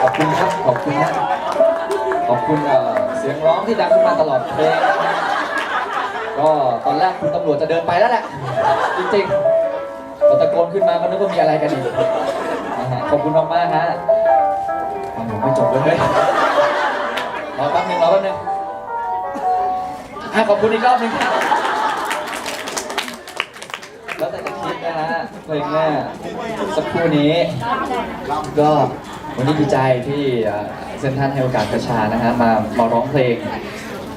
ขอบคุณครับ ขอบคุณนะขอบคุณเออเสียงร้องที่ดังขึ้นมาตลอดเพลงก็ตอนแรกคุณตำรวจจะเดินไปแล้วแหละจริงๆพอตะโกนขึ้นมาก็นึกว่ามีอะไรกันอีกขอบคุณมากๆฮะฟังผมไม่จบเลยรอแป๊บนึงรอแป๊บนึงขอบคุณอีกรอบหนึงครับแล้วแต่จะคิดนะฮะเพลงแรกสักครู่นี้ก็ วันนี้ดีใจที่เซนทรันให้โอกาสประชานะฮะมามาร้องเพลง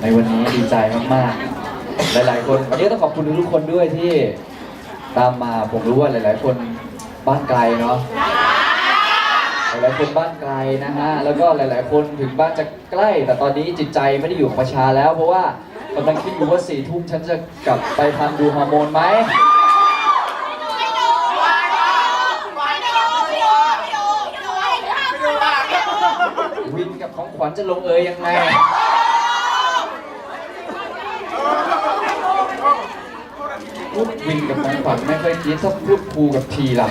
ในวันนี้ดีใจมากๆ หลาย ๆ คนวันนี้ต้องขอบคุณทุกคนด้วยที่ตามมาผมรู้ว่าหลาย ๆ คนบ้านไกลเนาะหลายๆคนบ้านไกลนะฮะแล้วก็หลาย ๆ คนถึงบ้านจะใกล้ แต่ตอนนี้จิตใจไม่ได้อยู่กับประชาแล้ว เพราะว่ากำลังคิดอยู่ว่าสี่ทุ่มฉันจะกลับไปทันดูฮอร์โมนไหม วินกับของขวัญจะลงเอยยังไง พูดวินกับของขวัญไม่เคยคิดถ้าพูดภูกับทีล่ะ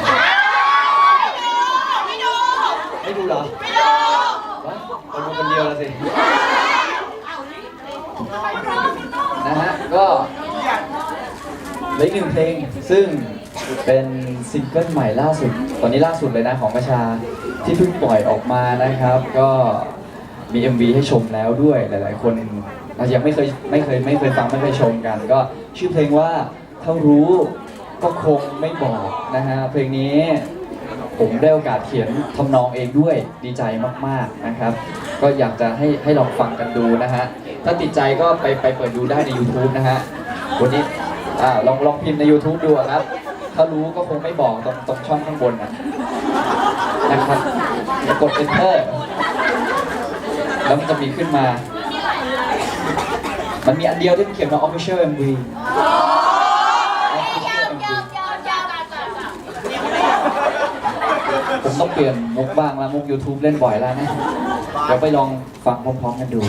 ไม่ดู ไม่ดูเหรอวะเราดูคนเดียวละสิ นะฮะ ก็เหลืออีกหนึ่งเพลง ซึ่ง เป็นซิงเกิลใหม่ล่าสุด ตอนนี้ล่าสุดเลยนะของประชาที่เพิ่งปล่อยออกมานะครับ ก็มี MV ให้ชมแล้วด้วยหลาย ๆ คนอาจจะยังไม่เคยไม่เคยไม่เคยฟังไม่เคยชมกัน ก็ชื่อเพลงว่าถ้ารู้ก็คงไม่บอกนะฮะเพลงนี้ผมได้โอกาสเขียนทำนองเองด้วยดีใจมาก ๆ นะครับ ก็อยากจะให้ให้ลองฟังกันดูนะฮะ ถ้าติดใจก็ไปไปเปิดดูได้ใน YouTube นะฮะ วันนี้อ่าลองลองพิมพ์ใน YouTube ดูครับ ถ้ารู้ก็คงไม่บอกตรงตรงช่องข้างบนนะนะครับแล้วกด enter แล้วมันจะมีขึ้นมา มันมีอันเดียวที่มันเขียนว่า official MV ผมต้องเปลี่ยนมุกบ้างล้วมุก YouTube เล่นบ่อยแล้วนะ เดี๋ยวไปลองฟังพร้อมๆกันดู